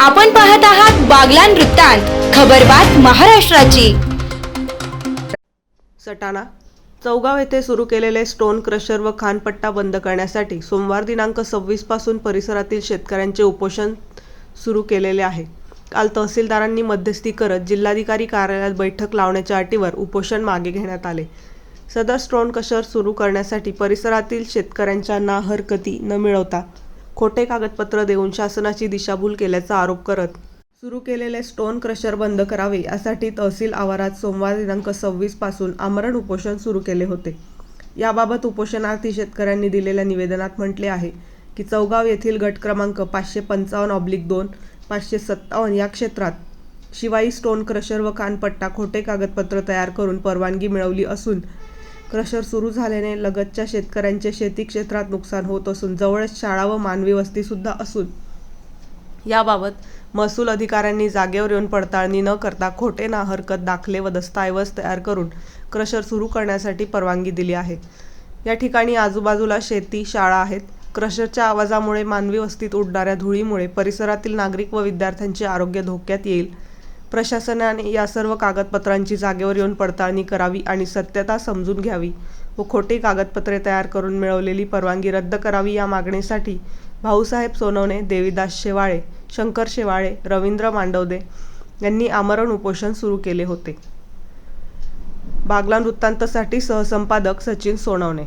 आपण पाहत आहात बागलान वृत्तांत खबरबात महाराष्ट्राची. सटाणा चौगाव येथे सुरू केलेले स्टोन क्रशर व खानपट्टा बंद करण्यासाठी सोमवार दिनांक सव्वीसपासून परिसरातील शेतकऱ्यांचे उपोषण सुरू केलेले आहे. काल तहसीलदारांनी मध्यस्थी करत जिल्हाधिकारी कार्यालयात बैठक लावण्याच्या अटीवर उपोषण मागे घेण्यात आले. सदर स्टोन क्रशर सुरू करण्यासाठी परिसरातील शेतकऱ्यांच्या ना हरकती न मिळवता खोटे कागदपत्र देऊन शासनाची दिशाभूल केल्याचा आरोप करत सुरू केलेले स्टोन क्रशर बंद करावे यासाठी तहसील आवारात सोमवार दिनांक सव्वीसपासून आमरण उपोषण सुरू केले होते. याबाबत उपोषणार्थी शेतकऱ्यांनी दिलेल्या निवेदनात म्हटले आहे की चौगाव येथील गट क्रमांक पाचशे पंचावन्न ऑब्लिक दोन पाचशे सत्तावन्न या क्षेत्रात शिवाई स्टोन क्रशर व कानपट्टा खोटे कागदपत्र तयार करून परवानगी मिळवली असून क्रशर सुरू झाल्याने लगतच्या शेतकऱ्यांचे शेती क्षेत्रात नुकसान होत असून जवळच शाळा व मानवी वस्तीसुद्धा असून याबाबत महसूल अधिकाऱ्यांनी जागेवर येऊन पडताळणी न करता खोटे ना हरकत दाखले व दस्तऐवज तयार करून क्रशर सुरू करण्यासाठी परवानगी दिली आहे. या ठिकाणी आजूबाजूला शेती शाळा आहेत. क्रशरच्या आवाजामुळे मानवी वस्तीत उडणाऱ्या धुळीमुळे परिसरातील नागरिक व विद्यार्थ्यांचे आरोग्य धोक्यात येईल. प्रशासनाने या सर्व कागदपत्रांची जागेवर येऊन पडताळणी करावी आणि सत्यता समजून घ्यावी. व खोटी कागदपत्रे तयार करून मिळवलेली परवानगी रद्द करावी या मागणीसाठी भाऊसाहेब सोनवणे देवीदास शेवाळे शंकर शेवाळे रवींद्र मांडवदे यांनी आमरण उपोषण सुरू केले होते. बागला वृत्तांतसाठी सहसंपादक सचिन सोनवणे.